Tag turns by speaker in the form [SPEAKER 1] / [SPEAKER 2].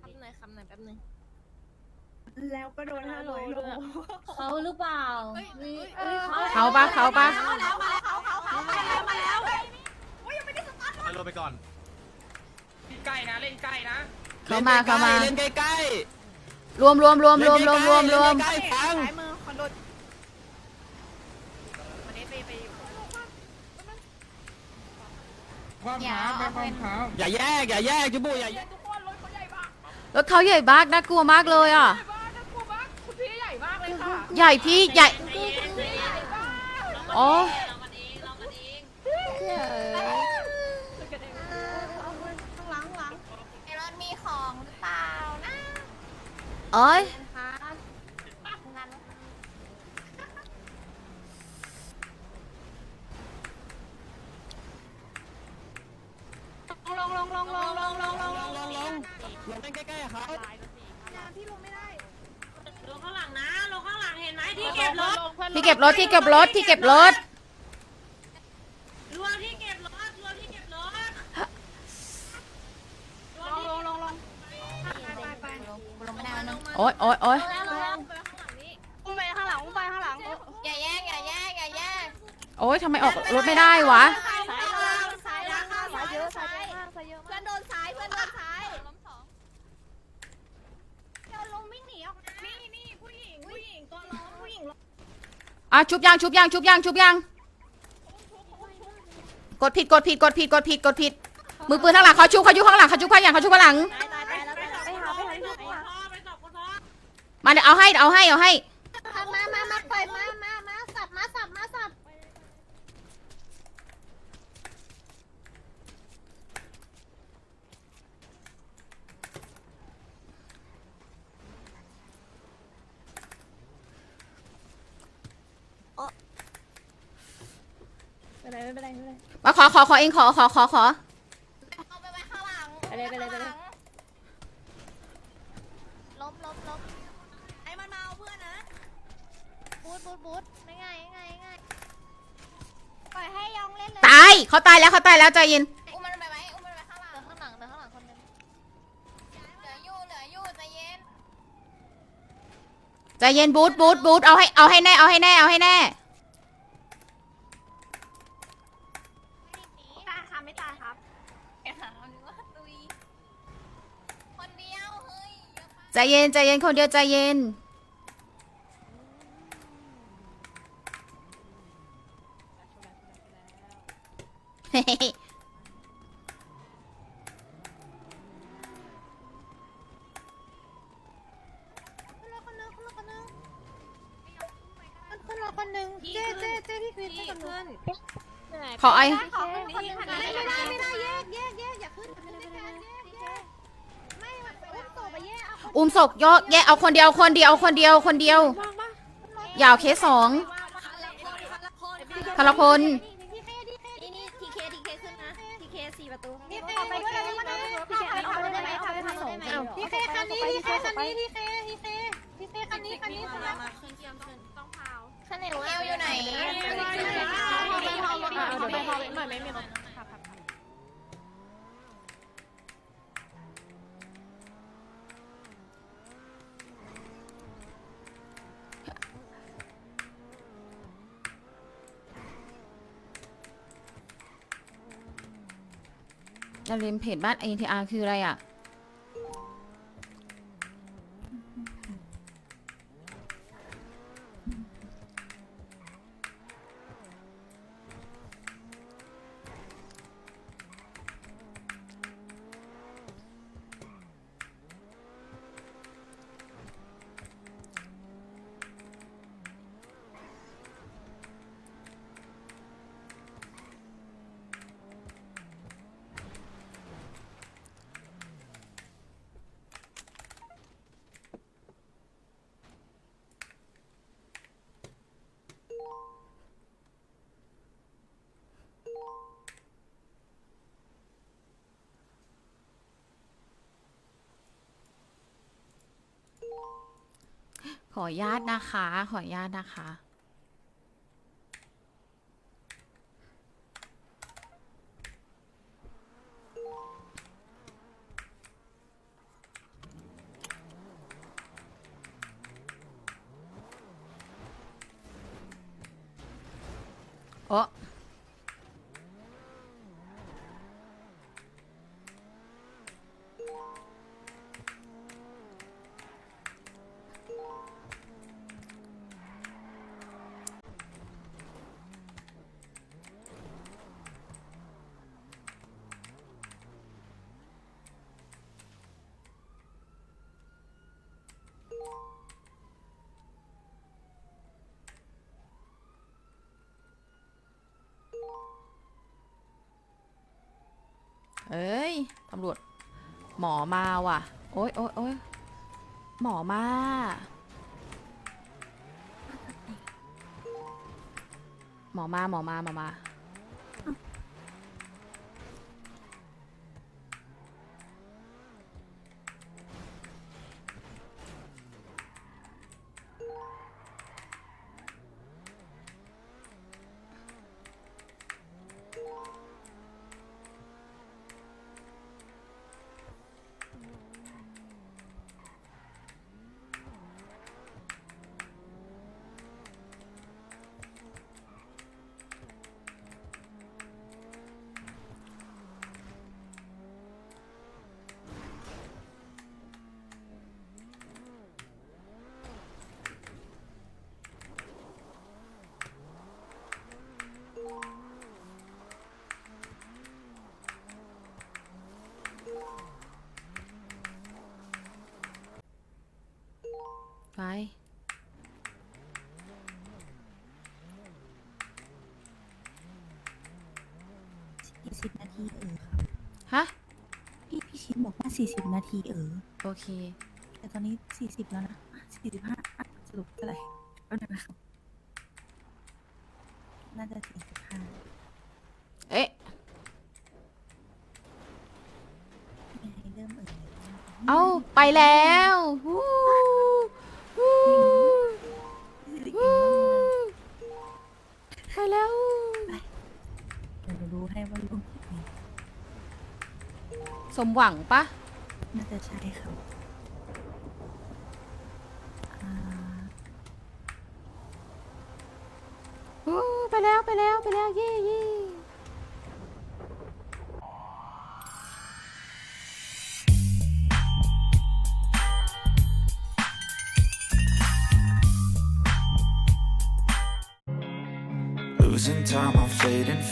[SPEAKER 1] แป๊บนึงคำหน่อยแป๊บนึง
[SPEAKER 2] แล้วก็โดนห้าร้อยโล
[SPEAKER 3] เขาหรือเปล่านี่
[SPEAKER 4] เขาปะเขาปะ
[SPEAKER 1] มาแล้วมาแล้วเขาเขาเขามาแล้วมาแล้ว
[SPEAKER 5] ไปโรไปก่อน
[SPEAKER 6] ใกล้นะ เล่นใกล้นะ
[SPEAKER 4] เขามาเขามา
[SPEAKER 5] เล่นใกล้
[SPEAKER 4] รวมรวมรวมรวมรวมรวมรวม
[SPEAKER 5] ใกล้ๆฟัง
[SPEAKER 2] ซ้ายมือคอนโดวันนี้ไปไปอยู่
[SPEAKER 6] ความขาวแบบความขาว
[SPEAKER 5] อย่าแยก อย่าแยกจุบุอย่าแยก
[SPEAKER 2] รถเขาใหญ่มาก
[SPEAKER 4] น่ากลัวมากเลยอะ
[SPEAKER 2] ใหญ่มากน่ากลัวมากคุณพี่ใหญ่มากเลยค่ะ
[SPEAKER 4] ใหญ่พี่ใหญ่
[SPEAKER 2] พี่ใหญ่มาก
[SPEAKER 4] อ๋อ
[SPEAKER 1] ข้างหลังข้างหลังในรถมีของหรือเปล่านะ
[SPEAKER 4] เอ้ย
[SPEAKER 1] คะงั้น
[SPEAKER 2] ลงลงลงลงลงลง ลงลง
[SPEAKER 5] ลงลงลงเล่นใกล้ๆเขา
[SPEAKER 2] พี่ลงไม่ได้
[SPEAKER 3] ลงข้างหลังนะ ลงข้างหลังเห็นไหมที่เก็บรถ
[SPEAKER 4] ที่เก็บรถที่เก็บรถที่เก็บรถ
[SPEAKER 3] รวมที่เก็บรถรวมที่เก็บรถ
[SPEAKER 2] ลงลงลงลง
[SPEAKER 1] ไปไปลงไม่ได้แล้ว
[SPEAKER 4] โอ๊ยโอ๊ยโอ๊ย
[SPEAKER 2] อุ้มไปข้างหลังอุ้มไปข้างหลัง
[SPEAKER 1] อย่าแยกอย่าแยกอย่าแยก
[SPEAKER 4] โอ๊ยทำไมออกรถไม่ได้วะ
[SPEAKER 1] ซ้ายล่างซ้ายล่างซ้ายเยอะซ้ายเพื่อนโดนซ้ายเพื่อนโดนซ้ายล้มสองเดี๋ยวลงไม่หนีออกนะ
[SPEAKER 2] นี่นี่ผู้หญิงผู้หญิงตัวล้อผู้หญิง
[SPEAKER 4] อะชุบยางชุบยางชุบยางชุบยางกดผิดกดผิดกดผิดกดผิดกดผิดมือปืนข้างหลังเขาชุบเขาอยู่ข้างหลังเขาชุบข้างหลังเขาชุบข้างหลัง
[SPEAKER 1] ตายตายตายแล้วตายแล้วไปหาไปหาที่ไหน
[SPEAKER 3] พ่อไปสอบคุณพ่อ
[SPEAKER 4] มาเดี๋ยวเอาให้เอาให้เอาให้
[SPEAKER 1] มามามาปล่อยมามามาสับมาสับมาสับ
[SPEAKER 2] ไม่เป็นไรไม่เป็นไรไม่เป็นไร
[SPEAKER 4] มาขอขอขอเองขอขอขอขอ
[SPEAKER 1] เอาไปไว้ข้างหลัง
[SPEAKER 2] ไปเลยไปเลยไปเลย
[SPEAKER 1] ล้มล้มล้มไอ้มันมาเอาเพื่อนนะ บูทบูทบูทง่ายง่ายง่ายปล่อยให้ยองเล่นเลย
[SPEAKER 4] ตายเขาตายแล้วเขาตายแล้วใจเย็น
[SPEAKER 1] อุ้มมันไปไว้อุ้มมันไปข้างหลังข้างหลังเดินข้างหลังคนนึงเหลืออยู่เหลืออยู่ใจเย็น
[SPEAKER 4] ใจเย็นบูทบูทบูทเอาให้เอาให้แน่เอาให้แน่เอาให้แน่
[SPEAKER 2] ตายค่ะไม่ตายครับ
[SPEAKER 1] แกหาหรือว่าตุย คนเดียว เฮ้ยเยอะมาก
[SPEAKER 4] ใจเย็นใจเย็นคนเดียวใจเย็นเฮ้ย
[SPEAKER 1] ขึ้นรถคนนึงขึ้นรถคนนึงขึ้นรถคนนึงเจ๊เจ๊เจ๊พี่คริสให้กับหนู
[SPEAKER 4] ขอไอ
[SPEAKER 1] ข อุ้มศกเยอะแยะเอาคน
[SPEAKER 4] เดียวคนเดียวคนเดียวคนเดียว ยาวเคสสองพล
[SPEAKER 1] พลพี่เคคันนี้พี่เคคันนี้พี่เคพี่เคพี่เคคันนี้คันนี้คันนี้
[SPEAKER 2] ต้องพาว
[SPEAKER 1] เสนอเอวอยู่ไหน
[SPEAKER 2] เดี๋ยวไปพาวรถหน่อยไม่มีรถ
[SPEAKER 4] อย่าลืมเพจบ้าน ATR คืออะไรอะ ขออนุญาตนะคะ ขออนุญาตนะคะ โอ้ ตำรวจ หมอมาว่ะ โอ๊ยโอ๊ยโอ๊ยหมอมา หมอมาหมอมาหมอมา
[SPEAKER 7] สี่สิบนาทีเออครับ
[SPEAKER 4] ฮะ
[SPEAKER 7] พี่พี่ชินบอกว่าสี่สิบนาทีเออ
[SPEAKER 4] โอเค
[SPEAKER 7] แต่ตอนนี้สี่สิบแล้วนะสี่สิบห้าสรุปเท่าไหร่ก็ได้นะครับน่าจะสี่สิบห้า
[SPEAKER 4] เอ๊ะ
[SPEAKER 7] เริ่มเออ
[SPEAKER 4] เอ้า ไปแล้วฮู้
[SPEAKER 7] ให้ว่าลูกไหน
[SPEAKER 4] สมหวังปะ
[SPEAKER 7] น่าจะใช่ครับอ่า
[SPEAKER 4] ฮู้ไปแล้วไปแล้วไปแล้วเย่เย่